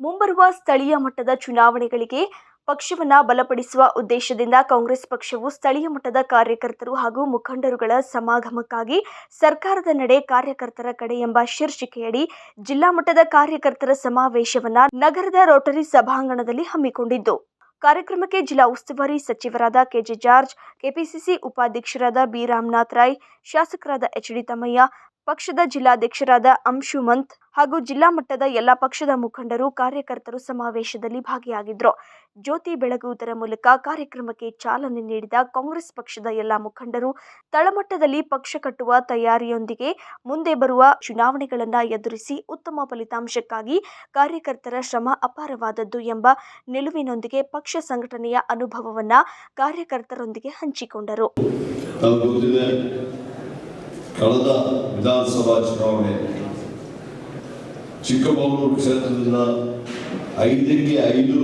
ಮುಂಬರುವ ಸ್ಥಳೀಯ ಮಟ್ಟದ ಚುನಾವಣೆಗಳಿಗೆ ಪಕ್ಷವನ್ನ ಬಲಪಡಿಸುವ ಉದ್ದೇಶದಿಂದ ಕಾಂಗ್ರೆಸ್ ಪಕ್ಷವು ಸ್ಥಳೀಯ ಮಟ್ಟದ ಕಾರ್ಯಕರ್ತರು ಹಾಗೂ ಮುಖಂಡರುಗಳ ಸಮಾಗಮಕ್ಕಾಗಿ ಸರ್ಕಾರದ ನಡೆ ಕಾರ್ಯಕರ್ತರ ಕಡೆ ಎಂಬ ಶೀರ್ಷಿಕೆಯಡಿ ಜಿಲ್ಲಾ ಮಟ್ಟದ ಕಾರ್ಯಕರ್ತರ ಸಮಾವೇಶವನ್ನ ನಗರದ ರೋಟರಿ ಸಭಾಂಗಣದಲ್ಲಿ ಹಮ್ಮಿಕೊಂಡಿದ್ದು. ಕಾರ್ಯಕ್ರಮಕ್ಕೆ ಜಿಲ್ಲಾ ಉಸ್ತುವಾರಿ ಸಚಿವರಾದ ಕೆಜೆ ಜಾರ್ಜ್, ಕೆಪಿಸಿಸಿ ಉಪಾಧ್ಯಕ್ಷರಾದ ಬಿ ರಾಮನಾಥ್ ರಾಯ್, ಶಾಸಕರಾದ ಎಚ್ ಡಿ ತಮ್ಮಯ್ಯ, ಪಕ್ಷದ ಜಿಲ್ಲಾಧ್ಯಕ್ಷರಾದ ಅಂಶುಮಂತ್ ಹಾಗೂ ಜಿಲ್ಲಾ ಮಟ್ಟದ ಎಲ್ಲ ಪಕ್ಷದ ಮುಖಂಡರು, ಕಾರ್ಯಕರ್ತರು ಸಮಾವೇಶದಲ್ಲಿ ಭಾಗಿಯಾಗಿದ್ದರು ಜ್ಯೋತಿ ಬೆಳಗುವುದರ ಮೂಲಕ ಕಾರ್ಯಕ್ರಮಕ್ಕೆ ಚಾಲನೆ ನೀಡಿದ ಕಾಂಗ್ರೆಸ್ ಪಕ್ಷದ ಎಲ್ಲ ಮುಖಂಡರು, ತಳಮಟ್ಟದಲ್ಲಿ ಪಕ್ಷ ಕಟ್ಟುವ ತಯಾರಿಯೊಂದಿಗೆ ಮುಂದೆ ಬರುವ ಚುನಾವಣೆಗಳನ್ನು ಎದುರಿಸಿ ಉತ್ತಮ ಫಲಿತಾಂಶಕ್ಕಾಗಿ ಕಾರ್ಯಕರ್ತರ ಶ್ರಮ ಅಪಾರವಾದದ್ದು ಎಂಬ ನಿಲುವಿನೊಂದಿಗೆ ಪಕ್ಷ ಸಂಘಟನೆಯ ಅನುಭವವನ್ನ ಕಾರ್ಯಕರ್ತರೊಂದಿಗೆ ಹಂಚಿಕೊಂಡರು. ಕಳೆದ ವಿಧಾನಸಭಾ ಚುನಾವಣೆ ಚಿಕ್ಕಮಗಳೂರು ಕ್ಷೇತ್ರದಿಂದ ಐದಕ್ಕೆ ಐದು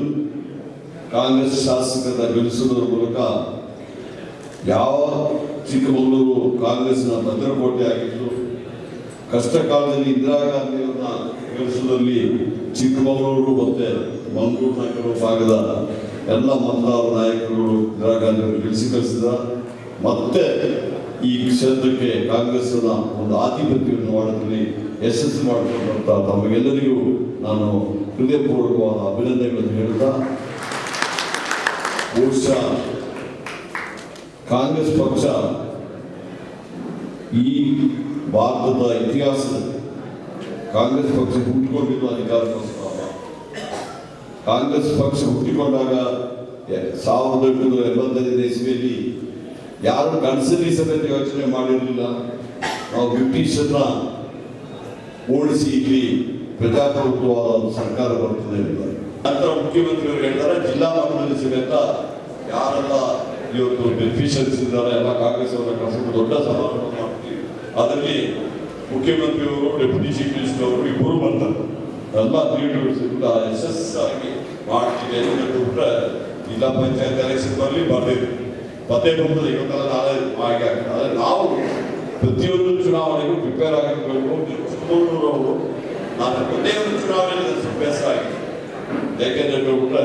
ಕಾಂಗ್ರೆಸ್ ಶಾಸಕರನ್ನ ಗೆಲ್ಲಿಸುವುದರ ಮೂಲಕ ಯಾವ ಚಿಕ್ಕಮಗಳೂರು ಕಾಂಗ್ರೆಸ್ನ ಭದ್ರಕೋಟೆ ಆಗಿತ್ತು ಕಷ್ಟ ಕಾಲದಲ್ಲಿ ಇಂದಿರಾ ಗಾಂಧಿಯವರನ್ನ ಗೆಲ್ಲಿಸುವುದರಲ್ಲಿ ಚಿಕ್ಕಮಗಳೂರು ಮತ್ತೆ ಮಂಗಳೂರು ನಗರ ಭಾಗದ ಎಲ್ಲ ಮತದಾರ ನಾಯಕರು ಇಂದಿರಾ ಗಾಂಧಿಯವರು ಗೆಲ್ಲಿಸಿ ಕಳಿಸಿದ ಮತ್ತೆ ಈ ಕ್ಷೇತ್ರಕ್ಕೆ ಕಾಂಗ್ರೆಸ್ನ ಒಂದು ಆಧಿಪತ್ಯವನ್ನು ಮಾಡೋದ್ರಲ್ಲಿ ಯಶಸ್ಸು ಮಾಡಿಕೊಂಡಂಥ ತಮಗೆಲ್ಲರಿಗೂ ನಾನು ಹೃದಯಪೂರ್ವಕವಾದ ಅಭಿನಂದನೆಗಳನ್ನು ಹೇಳ್ತಾ, ಬಹುಶಃ ಕಾಂಗ್ರೆಸ್ ಪಕ್ಷ ಈ ಭಾರತದ ಇತಿಹಾಸದಲ್ಲಿ ಕಾಂಗ್ರೆಸ್ ಪಕ್ಷ ಹುಟ್ಟಿಕೊಂಡಿರುವ ಅಧಿಕಾರ. ಕಾಂಗ್ರೆಸ್ ಪಕ್ಷ ಹುಟ್ಟಿಕೊಂಡಾಗ ಸಾವಿರದ ಎಂಟುನೂರ ಎಂಬತ್ತೈದನೇ ಇಸ್ವಿಯಲ್ಲಿ ಯಾರು ಕನಸಲ್ಲಿ ಸಮೇತ ಯೋಚನೆ ಮಾಡಿರಲಿಲ್ಲ ನಾವು ಬ್ರಿಟಿಷರನ್ನ ಓಡಿಸಿ ಇಲ್ಲಿ ಪ್ರಜಾಪ್ರಭುತ್ವವಾದ ಒಂದು ಸರ್ಕಾರ ಬರ್ತದೆ ಅಂತ. ನಂತರ ಮುಖ್ಯಮಂತ್ರಿಯವರು ಹೇಳ್ತಾರೆ, ಜಿಲ್ಲಾ ಮಟ್ಟದಲ್ಲಿ ಸಮೇತ ಯಾರೆಲ್ಲ ಇವತ್ತು ಬೆನಿಫಿಷರೀಸ್ ಇದ್ದಾರೆ, ಎಲ್ಲ ಕಾಂಗ್ರೆಸ್ ಅವರ ಕಳಿಸ್ಕೊಂಡು ದೊಡ್ಡ ಸಮಾರಂಭ ಮಾಡ್ತೀವಿ. ಅದರಲ್ಲಿ ಮುಖ್ಯಮಂತ್ರಿಯವರು ಡೆಪ್ಯೂಟಿ ಚೀಫ್ ಮಿನಿಸ್ಟರ್ ಅವರು ಇಬ್ಬರು ಬರ್ತಾರೆ ಎಲ್ಲ ಲೀಡರ್ಸ್ ಯಶಸ್ಸಾಗಿ ಮಾಡ್ತಿದೆ ಬಿಟ್ಟರೆ ಜಿಲ್ಲಾ ಪಂಚಾಯತ್ ಎಲೆಕ್ಷನ್ ಬರಲಿ ಬರ್ತೇವೆ ಪದೇ ಬರ್ತದೆ ಇವತ್ತೆಲ್ಲ ನಾಳೆ ಆಗಿ. ಆದರೆ ನಾವು ಪ್ರತಿಯೊಂದು ಚುನಾವಣೆಗೂ ಪ್ರಿಪೇರ್ ಆಗಿರ್ಬೇಕು. ಅವರು ನಾನು ಒಂದು ಚುನಾವಣೆಗೆ ಸ್ವಲ್ಪ ಬೇಸರ ಆಗಿದೆ. ಹೇಳ್ಬಿಟ್ರೆ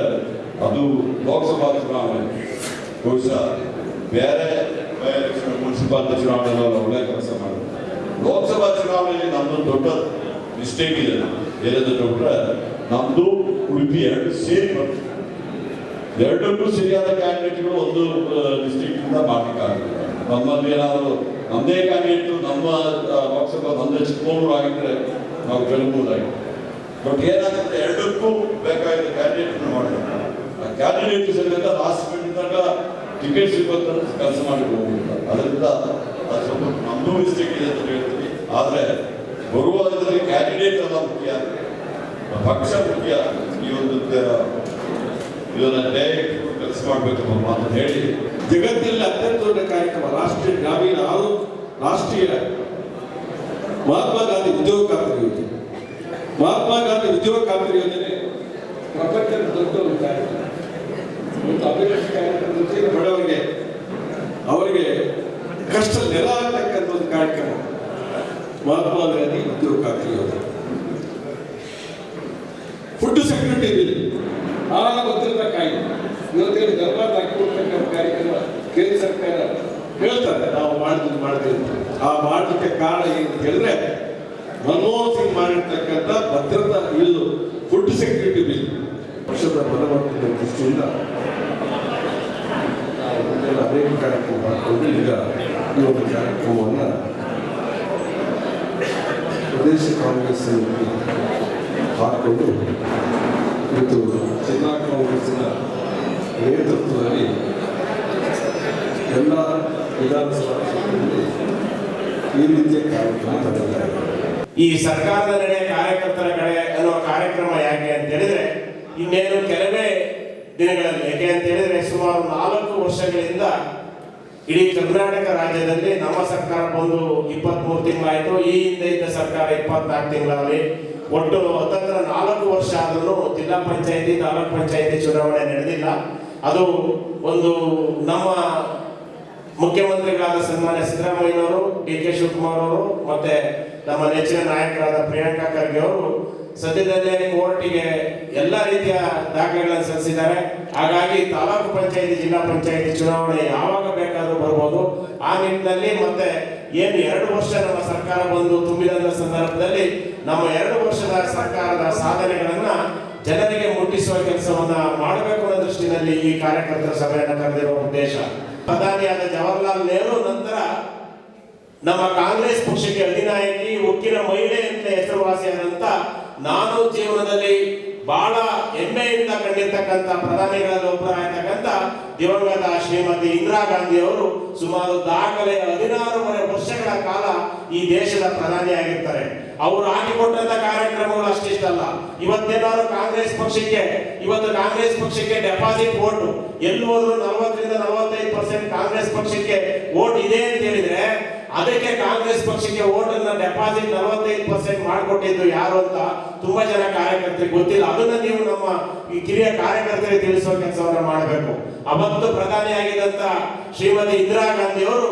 ಅದು ಲೋಕಸಭಾ ಚುನಾವಣೆ. ಬಹುಶಃ ಬೇರೆ ಮುನ್ಸಿಪಾಲಿಟಿ ಚುನಾವಣೆ ಒಳ್ಳೆ ಕೆಲಸ ಮಾಡಿದ್ರು ಲೋಕಸಭಾ ಚುನಾವಣೆಯಲ್ಲಿ ನಮ್ಮದು ದೊಡ್ಡ ಮಿಸ್ಟೇಕ್ ಇದೆ. ಏನಂತ ಬಿಟ್ಟರೆ ನಮ್ದು ಉಡುಪಿ ಎರಡು ಸೇರಿ ಬರ್ತದೆ ಎರಡಕ್ಕೂ ಸರಿಯಾದ ಕ್ಯಾಂಡಿಡೇಟ್ಗಳು ಒಂದು ಡಿಸ್ಟ್ರಿಕ್ಟ್ ಇಂದ ಮಾಡ್ಲಿಕ್ಕಾಗಲ್ಲ ನಮ್ಮಲ್ಲಿ ಏನಾದ್ರು ನಮ್ಮದೇ ಕ್ಯಾಂಡಿಡೇಟ್ ನಮ್ಮ ಲೋಕಸಭಾ ನಮ್ಮದೇ ಚಿಕ್ಕಮಗಳೂರು ಆಗಿದ್ರೆ ನಾವು ಗೆಲ್ಬಹುದಾಗಿತ್ತು ಬಟ್ ಏನಾಗುತ್ತೆ, ಎರಡಕ್ಕೂ ಬೇಕಾಗಿದ್ದ ಕ್ಯಾಂಡಿಡೇಟ್ ಮಾಡಬೇಕು ಆ ಕ್ಯಾಂಡಿಡೇಟ್ ಸಮೇತ ಲಾಸ್ಟ್ ತನಕ ಟಿಕೆಟ್ ಸಿಗುತ್ತೆ ಕೆಲಸ ಮಾಡಿ ಅದರಿಂದ ಅದು ಸ್ವಲ್ಪ ನಮ್ಮದು ಮಿಸ್ಟೇಕ್ ಇದೆ ಅಂತ ಹೇಳ್ತೀನಿ. ಆದರೆ ಬರುವ ಇದರಲ್ಲಿ ಕ್ಯಾಂಡಿಡೇಟ್ ಎಲ್ಲ ಮುಖ್ಯ. ಪಕ್ಷ ಮುಖ್ಯ. ಈ ಒಂದು ಇದನ್ನ ಕೆಲಸ ಮಾಡಬೇಕು ಅಂತ ಹೇಳಿ ಜಗತ್ತಿನಲ್ಲಿ ಅತ್ಯಂತ ದೊಡ್ಡ ಕಾರ್ಯಕ್ರಮ ರಾಷ್ಟ್ರೀಯ ಗ್ರಾಮೀಣ ಆರೋಗ್ಯ ರಾಷ್ಟ್ರೀಯ ಮಹಾತ್ಮ ಗಾಂಧಿ ಉದ್ಯೋಗ ಖಾತರಿ ಯೋಜನೆ. ಮಹಾತ್ಮ ಗಾಂಧಿ ಉದ್ಯೋಗ ಖಾತರಿ ಯೋಜನೆ. ಪ್ರಪಂಚದ ದೊಡ್ಡ ಒಂದು ಕಾರ್ಯಕ್ರಮ. ಒಂದು ಅಭಿವೃದ್ಧಿ ಕಾರ್ಯಕ್ರಮ ಜೊತೆಗೆ ಬಡವರಿಗೆ ಅವರಿಗೆ ಕಷ್ಟ ನೆಲ ಆಗ್ತಕ್ಕಂಥ ಒಂದು ಕಾರ್ಯಕ್ರಮ. ಮಹಾತ್ಮ ಗಾಂಧಿ ಉದ್ಯೋಗ ಖಾತರಿ ಯೋಜನೆ. ಫುಡ್ ಸೆಕ್ಯೂರಿಟಿ ಬಿಲ್ ಆಹಾರ ಭದ್ರತಾ ಕಾಯ್ದೆ ಇವತ್ತೇನು ದರ್ಬಾರ್ ಹಾಕಿಕೊಡ್ತಕ್ಕಂಥ ಕಾರ್ಯಕ್ರಮ ಕೇಂದ್ರ ಸರ್ಕಾರ ಹೇಳ್ತಾರೆ, ನಾವು ಮಾಡಿದ್ವಿ ಮಾಡ್ತೀವಿ. ಆ ಮಾಡಲಿಕ್ಕೆ ಕಾರಣ ಏನು ಹೇಳಿದ್ರೆ ಮನಮೋಹನ್ ಸಿಂಗ್ ಮಾಡಿರ್ತಕ್ಕಂಥ ಭದ್ರತಾ ಬಿಲ್ ಫುಡ್ ಸೆಕ್ಯೂರಿಟಿ ಬಿಲ್ ವರ್ಷದ ಬಲವರ್ಧನೆ ದೃಷ್ಟಿಯಿಂದ ಅನೇಕ ಕಾರ್ಯಕ್ರಮ ಮಾಡಿಕೊಂಡು ಈಗ ಈ ಒಂದು ಕಾರ್ಯಕ್ರಮವನ್ನು ಪ್ರದೇಶ ಕಾಂಗ್ರೆಸ್ ಹಾಕೊಂಡು ಇವತ್ತು ಜಿಲ್ಲಾ ಕಾಂಗ್ರೆಸ್ಸಿನ ನೇತೃತ್ವದಲ್ಲಿ ಎಲ್ಲ ವಿಧಾನಸಭಾ ಕ್ಷೇತ್ರದಲ್ಲಿ ಈ ರೀತಿಯ ಕಾರ್ಯಕ್ರಮ ಈ ಸರ್ಕಾರದ ನಡೆ ಕಾರ್ಯಕರ್ತರ ಕಡೆ ಅನ್ನೋ ಕಾರ್ಯಕ್ರಮ ಯಾಕೆ ಅಂತ ಹೇಳಿದ್ರೆ, ಇನ್ನೇನು ಕೆಲವೇ ದಿನಗಳಲ್ಲಿ, ಯಾಕೆ ಅಂತ ಹೇಳಿದ್ರೆ ಸುಮಾರು ನಾಲ್ಕು ವರ್ಷಗಳಿಂದ ಇಡೀ ಕರ್ನಾಟಕ ರಾಜ್ಯದಲ್ಲಿ ನಮ್ಮ ಸರ್ಕಾರ ಬಂದು ಇಪ್ಪತ್ಮೂರು ತಿಂಗಳಾಯ್ತು. ಈ ಹಿಂದೆ ಇದ್ದ ಸರ್ಕಾರ ಇಪ್ಪತ್ನಾಲ್ಕು ತಿಂಗಳಲ್ಲಿ ಒಟ್ಟು ಹತ್ತತ್ರ ನಾಲ್ಕು ವರ್ಷ ಆದರೂ ಜಿಲ್ಲಾ ಪಂಚಾಯತಿ, ತಾಲೂಕ್ ಪಂಚಾಯತಿ ಚುನಾವಣೆ ನಡೆದಿಲ್ಲ. ಅದು ಒಂದು ನಮ್ಮ ಮುಖ್ಯಮಂತ್ರಿಗಳಾದ ಸನ್ಮಾನ್ಯ ಸಿದ್ದರಾಮಯ್ಯನವರು, ಡಿ ಕೆ ಶಿವಕುಮಾರ್ ಅವರು, ಮತ್ತೆ ನಮ್ಮ ನೆಚ್ಚಿನ ನಾಯಕರಾದ ಪ್ರಿಯಾಂಕಾ ಖರ್ಗೆ ಅವರು ಸದ್ಯದಲ್ಲೇ ಕೋರ್ಟಿಗೆ ಎಲ್ಲ ರೀತಿಯ ದಾಖಲೆಗಳನ್ನು ಸಲ್ಲಿಸಿದ್ದಾರೆ. ಹಾಗಾಗಿ ತಾಲೂಕು ಪಂಚಾಯತಿ, ಜಿಲ್ಲಾ ಪಂಚಾಯತಿ ಚುನಾವಣೆ ಯಾವಾಗ ಬೇಕಾದರೂ ಬರ್ಬೋದು. ಆ ನಿಟ್ಟಿನಲ್ಲಿ ಮತ್ತೆ ಏನು ಎರಡು ವರ್ಷ ನಮ್ಮ ಸರ್ಕಾರ ಬಂದು ತುಂಬಿದಂತ ಸಂದರ್ಭದಲ್ಲಿ ನಮ್ಮ ಎರಡು ವರ್ಷದ ಸರ್ಕಾರದ ಸಾಧನೆಗಳನ್ನ ಜನರಿಗೆ ಮುಟ್ಟಿಸುವ ಕೆಲಸವನ್ನ ಮಾಡಬೇಕು ಅನ್ನೋ ದೃಷ್ಟಿನಲ್ಲಿ ಈ ಕಾರ್ಯಕರ್ತರ ಸಭೆಯನ್ನು ಕರೆದಿರುವ ಉದ್ದೇಶ ಪ್ರಧಾನಿಯಾದ ಜವಾಹರ್ಲಾಲ್ ನೆಹರು ನಂತರ ನಮ್ಮ ಕಾಂಗ್ರೆಸ್ ಪಕ್ಷಕ್ಕೆ ಅಧಿನಾಯಕಿ, ಉಕ್ಕಿನ ಮಹಿಳೆ ಅಂತ ಹೆಸರುವಾಸಿಯಾದಂತ ನಾನು ಜೀವನದಲ್ಲಿ ಬಹಳ ಹೆಮ್ಮೆಯಿಂದ ಕಂಡಿರ್ತಕ್ಕಂಥ ಪ್ರಧಾನಿಗಳಲ್ಲಿ ಒಬ್ಬರಾಗಿರ್ತಕ್ಕಂಥ ದಿವಂಗತ ಶ್ರೀಮತಿ ಇಂದಿರಾ ಗಾಂಧಿ ಅವರು ಸುಮಾರು ದಾಖಲೆ ಹದಿನಾರೂವರೆ ವರ್ಷಗಳ ಕಾಲ ಈ ದೇಶದ ಪ್ರಧಾನಿ ಆಗಿರ್ತಾರೆ. ಅವರು ಹಾಕಿಕೊಟ್ಟಂತ ಕಾರ್ಯಕ್ರಮಗಳು ಅಷ್ಟಿಷ್ಟಲ್ಲ. ಇವತ್ತೇನಾದ್ರು ಕಾಂಗ್ರೆಸ್ ಪಕ್ಷಕ್ಕೆ, ಇವತ್ತು ಕಾಂಗ್ರೆಸ್ ಪಕ್ಷಕ್ಕೆ ಡೆಪಾಸಿಟ್ ಓಟ್ ಎಲ್ಲಿ ಹೋದ್ರು ನಲವತ್ತರಿಂದ ನಲವತ್ತೈದು ಪರ್ಸೆಂಟ್ ಕಾಂಗ್ರೆಸ್ ಪಕ್ಷಕ್ಕೆ ಓಟ್ ಇದೆ ಅಂತ ಹೇಳಿದ್ರೆ ಅದಕ್ಕೆ ಕಾಂಗ್ರೆಸ್ ಪಕ್ಷಕ್ಕೆ ಓಟನ್ನ ಡೆಪಾಸಿಟ್ ನಲವತ್ತೈದು ಪರ್ಸೆಂಟ್ ಮಾಡಿಕೊಟ್ಟಿದ್ದು ಯಾರು ಅಂತ ತುಂಬಾ ಜನ ಕಾರ್ಯಕರ್ತರಿಗೆ ಗೊತ್ತಿಲ್ಲ. ಅದನ್ನ ನೀವು ನಮ್ಮ ಈ ಕಿರಿಯ ಕಾರ್ಯಕರ್ತರಿಗೆ ತಿಳಿಸುವ ಕೆಲಸವನ್ನ ಮಾಡಬೇಕು. ಅವತ್ತು ಪ್ರಧಾನಿಯಾಗಿದ್ದಂತ ಶ್ರೀಮತಿ ಇಂದಿರಾ ಗಾಂಧಿ ಅವರು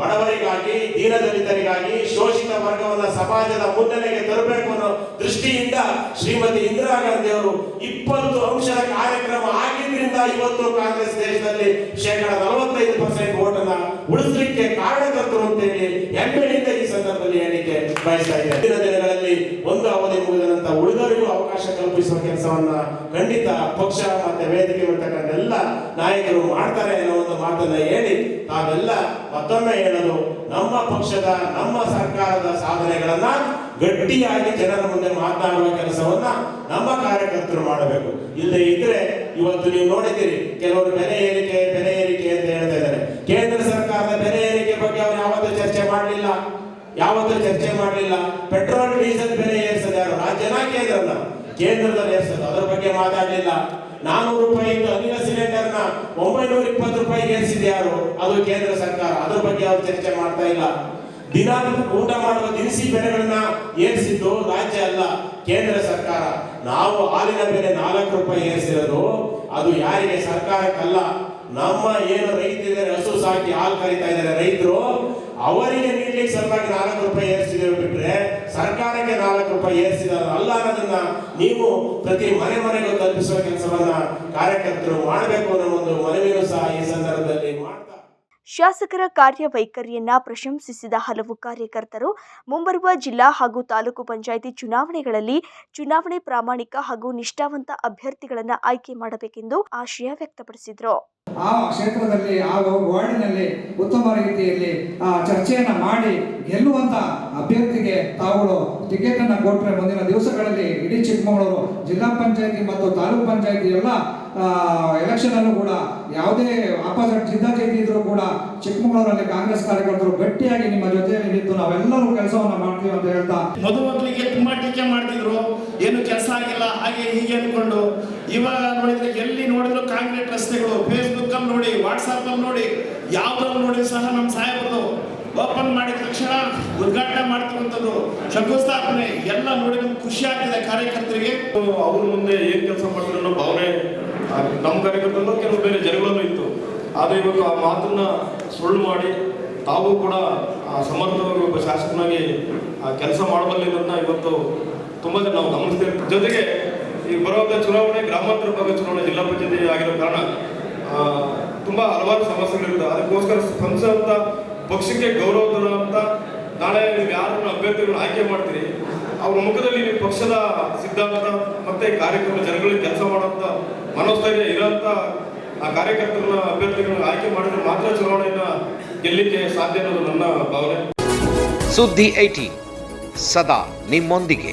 ಬಡವರಿಗಾಗಿ, ದೀನದಲಿತರಿಗಾಗಿ ಶೋಷಿತ ವರ್ಗವನ್ನ ಸಮಾಜದ ಮುನ್ನೆಲೆಗೆ ತರಬೇಕು ಅನ್ನೋ ದೃಷ್ಟಿಯಿಂದ ಶ್ರೀಮತಿ ಇಂದಿರಾ ಗಾಂಧಿ ಅವರು ಇಪ್ಪತ್ತು ಅಂಶದ ಕಾರ್ಯಕ್ರಮ ಆಗಿದ್ದರಿಂದ ಇವತ್ತು ಕಾಂಗ್ರೆಸ್ ದೇಶದಲ್ಲಿ ಶೇಕಡ ನಲವತ್ತೈದು ಪರ್ಸೆಂಟ್ ಓಟನ್ನ ಉಳಿಸ್ಲಿಕ್ಕೆ ಕಾರಣಕರ್ತರು ಅಂತ ಹೇಳಿ ಹೆಮ್ಮೆಯಿಂದ ಈ ಸಂದರ್ಭದಲ್ಲಿ ಹೇಳಿಕೆ ಬಯಸ್ತಾ ಇದೆ ದಿನಗಳಲ್ಲಿ ಒಂದು ಅವಧಿ ಮುಗಿದ ನಂತರ ಉಳಿದವರಿಗೂ ಅವಕಾಶ ಕಲ್ಪಿಸುವ ಕೆಲಸವನ್ನ ಖಂಡಿತ ಪಕ್ಷ ಮತ್ತೆ ವೇದಿಕೆ ಇರ್ತಕ್ಕಂಥ ಎಲ್ಲ ನಾಯಕರು ಮಾಡ್ತಾರೆ ಅನ್ನೋ ಒಂದು ಮಾತನ್ನ ಹೇಳಿ ತಾವೆಲ್ಲ ಮತ್ತೊಮ್ಮೆ ಹೇಳಲು ನಮ್ಮ ಪಕ್ಷದ, ನಮ್ಮ ಸರ್ಕಾರದ ಸಾಧನೆಗಳನ್ನ ಗಟ್ಟಿಯಾಗಿ ಜನರ ಮುಂದೆ ಮಾತನಾಡುವ ಕೆಲಸವನ್ನ ನಮ್ಮ ಕಾರ್ಯಕರ್ತರು ಮಾಡಬೇಕು. ಇಲ್ಲದೆ ಇದ್ರೆ ಇವತ್ತು ನೀವು ನೋಡಿದ್ದೀರಿ, ಕೆಲವರು ಬೆಲೆ ಏರಿಕೆ ಬೆಲೆ ಏರಿಕೆ ಅಂತ ಹೇಳ್ತಾ ಇದ್ದಾರೆ. ಕೇಂದ್ರ ಸರ್ಕಾರದ ಬೆಲೆ ಏರಿಕೆ ಬಗ್ಗೆ ಅವರು ಯಾವತ್ತೂ ಚರ್ಚೆ ಮಾಡಲಿಲ್ಲ, ಯಾವತ್ತೂ ಚರ್ಚೆ ಮಾಡಲಿಲ್ಲ. ಪೆಟ್ರೋಲ್, ಡೀಸೆಲ್ ಬೆಲೆ ಏರಿಸದ ಯಾರು? ರಾಜ್ಯನ ಕೇಂದ್ರನ ಕೇಂದ್ರದಲ್ಲಿ ಏರಿಸೋದು. ಅದರ ಬಗ್ಗೆ ಮಾತಾಡಲಿಲ್ಲ. ನಾನೂರು ರೂಪಾಯಿ ಅನಿಲ ಸಿಲಿಂಡರ್ನ ಒಂಬೈನೂರ ಇಪ್ಪತ್ತು ರೂಪಾಯಿ ಏರ್ಸಿದೆ ಯಾರು? ಅದು ಕೇಂದ್ರ ಸರ್ಕಾರ. ಅದ್ರ ಬಗ್ಗೆ ಅವ್ರು ಚರ್ಚೆ ಮಾಡ್ತಾ ಇಲ್ಲ. ದಿನ ಊಟ ಮಾಡುವ ದಿನಸಿ ಬೆಲೆಗಳನ್ನ ಏರಿಸಿದ್ದು ರಾಜ್ಯ ಅಲ್ಲ, ಕೇಂದ್ರ ಸರ್ಕಾರ. ನಾವು ಹಾಲಿನ ಬೆಲೆ ನಾಲ್ಕು ರೂಪಾಯಿ ಏರಿಸಿರೋದು, ಅದು ಯಾರಿಗೆ ಸರ್ಕಾರಕ್ಕಲ್ಲ. ನಮ್ಮ ಏನು ರೈತರಿದ್ದಾರೆ ಹಸು ಸಾಕಿ ಹಾಲು ಕರೀತಾ ಇದ್ದಾರೆ ರೈತರು ಅವರಿಗೆ ನೀಡ್ಲಿಕ್ಕೆ ಸಲುವಾಗಿ ನಾಲ್ಕು ರೂಪಾಯಿ ಏರಿಸಿದೇವೆ ಬಿಟ್ರೆ ಸರ್ಕಾರಕ್ಕೆ ನಾಲ್ಕು ರೂಪಾಯಿ ಅಲ್ಲ ಅನ್ನೋದನ್ನ ನೀವು ಪ್ರತಿ ಮನೆ ಮನೆಗೂ ತಲುಪಿಸುವ ಕೆಲಸವನ್ನ ಕಾರ್ಯಕರ್ತರು ಮಾಡಬೇಕು ಅನ್ನೋ ಒಂದು ಮನವಿಯನ್ನು ಸಹ ಈ ಸಂದರ್ಭದಲ್ಲಿ ಮಾಡ್ತಾ ಶಾಸಕರ ಕಾರ್ಯವೈಖರಿಯನ್ನ ಪ್ರಶಂಸಿಸಿದ ಹಲವು ಕಾರ್ಯಕರ್ತರು ಮುಂಬರುವ ಜಿಲ್ಲಾ ಹಾಗೂ ತಾಲೂಕು ಪಂಚಾಯಿತಿ ಚುನಾವಣೆಗಳಲ್ಲಿ ಚುನಾವಣೆ ಪ್ರಾಮಾಣಿಕ ಹಾಗೂ ನಿಷ್ಠಾವಂತ ಅಭ್ಯರ್ಥಿಗಳನ್ನು ಆಯ್ಕೆ ಮಾಡಬೇಕೆಂದು ಆಶಯ ವ್ಯಕ್ತಪಡಿಸಿದರು. ಆ ಕ್ಷೇತ್ರದಲ್ಲಿ ಆ ವಾರ್ಡಿನಲ್ಲಿ ಉತ್ತಮ ರೀತಿಯಲ್ಲಿ ಚರ್ಚೆಯನ್ನ ಮಾಡಿ ಗೆಲ್ಲುವಂತ ಅಭ್ಯರ್ಥಿಗೆ ತಾವುಗಳು ಟಿಕೆಟ್ ಅನ್ನು ಕೊಟ್ಟರೆ ಮುಂದಿನ ದಿವಸಗಳಲ್ಲಿ ಇಡೀ ಚಿಕ್ಕಮಗಳೂರು ಜಿಲ್ಲಾ ಪಂಚಾಯತಿ ಮತ್ತು ತಾಲೂಕ್ ಪಂಚಾಯತಿ ಎಲ್ಲ ಎಲೆಕ್ಷನ್ ಅಲ್ಲೂ ಕೂಡ ಯಾವುದೇ ಆಪೋಸಿಟ್ ಜಿದ್ದಾಜಿದ್ದಿ ಇದ್ರೂ ಕೂಡ ಚಿಕ್ಕಮಗಳೂರಲ್ಲಿ ಕಾಂಗ್ರೆಸ್ ಕಾರ್ಯಕರ್ತರು ಗಟ್ಟಿಯಾಗಿ ನಿಮ್ಮ ಜೊತೆಯಲ್ಲಿ ನಿಂತು ನಾವೆಲ್ಲರೂ ಕೆಲಸವನ್ನ ಮಾಡ್ತೀವಿ ಅಂತ ಹೇಳ್ತಾ ಮೊದಲು ಮೊದಲಿಗೆ ತುಂಬಾ ಟೀಕೆ ಮಾಡ್ತಿದ್ರು. ಏನು ಕೆಲಸ ಆಗಿಲ್ಲ ಹಾಗೆ ಹೀಗೆ ಅನ್ಕೊಂಡು. ಇವಾಗ ನೋಡಿದ್ರೆ ಎಲ್ಲಿ ನೋಡಿದ್ರು ಕಾಂಕ್ರೀಟ್ ರಸ್ತೆಗಳು? ಫೇಸ್ಬುಕ್ ಅಲ್ಲಿ ನೋಡಿ ವಾಟ್ಸ್ಆಪ್ ಅಲ್ಲಿ ನೋಡಿ ಯಾವ್ದ್ರಲ್ಲಿ ನೋಡಿ ಸಹ ನಮ್ಮ ಸಾಹೇಬರು ಓಪನ್ ಮಾಡಿದ ತಕ್ಷಣ ಉದ್ಘಾಟನೆ ಮಾಡ್ತಿರುವಂಥದ್ದು ಶಂಕುಸ್ಥಾಪನೆ. ಎಲ್ಲ ನೋಡಿ ಖುಷಿ ಆಗ್ತಿದೆ ಕಾರ್ಯಕರ್ತರಿಗೆ. ಅವ್ರ ಮುಂದೆ ಏನ್ ಕೆಲಸ ಮಾಡ್ತಾರೆ ಅನ್ನೋ ಭಾವನೆ ನಮ್ಮ ಕಾರ್ಯಕರ್ತರಲ್ಲೂ ಕೆಲವು ಬೇರೆ ಜನಗಳಲ್ಲೂ ಇತ್ತು. ಆದರೆ ಇವತ್ತು ಆ ಮಾತನ್ನ ಸುಳ್ಳು ಮಾಡಿ ತಾವು ಕೂಡ ಸಮರ್ಥವಾಗಿ ಒಬ್ಬ ಶಾಸಕನಾಗಿ ಕೆಲಸ ಮಾಡಬಲ್ಲಿರೋದನ್ನ ಇವತ್ತು ತುಂಬಾ ಜನ ನಾವು ಗಮನಿಸ್ತೇವೆ ಜೊತೆಗೆ ಈ ಬರುವಂಥ ಚುನಾವಣೆ, ಗ್ರಾಮಾಂತರ ಭಾಗ ಚುನಾವಣೆ, ಜಿಲ್ಲಾ ಪಂಚಾಯತಿ ಆಗಿರೋ ಕಾರಣ ತುಂಬ ಹಲವಾರು ಸಮಸ್ಯೆಗಳಿರುತ್ತೆ. ಅದಕ್ಕೋಸ್ಕರ ಸಂಸದ ಪಕ್ಷಕ್ಕೆ ಗೌರವ ತರುವಂತ ನಾಳೆ ನೀವು ಯಾರನ್ನ ಅಭ್ಯರ್ಥಿಗಳನ್ನು ಆಯ್ಕೆ ಮಾಡ್ತೀರಿ, ಅವ್ರ ಮುಖದಲ್ಲಿ ನೀವು ಪಕ್ಷದ ಸಿದ್ಧಾಂತ ಮತ್ತೆ ಕಾರ್ಯಕ್ರಮ ಜನಗಳಿಗೆ ಕೆಲಸ ಮಾಡುವಂತ ಮನೋಸ್ಥೈರ್ಯ ಇರೋಂಥ ಆ ಕಾರ್ಯಕರ್ತರನ್ನ ಅಭ್ಯರ್ಥಿಗಳನ್ನ ಆಯ್ಕೆ ಮಾಡಿದ್ರೆ ಮಾತ್ರ ಚುನಾವಣೆಯನ್ನ ಗೆಲ್ಲಿಕ್ಕೆ ಸಾಧ್ಯ ಅನ್ನೋದು ನನ್ನ ಭಾವನೆ. ಸುದ್ದಿ ಐಟಿ ಸದಾ ನಿಮ್ಮೊಂದಿಗೆ.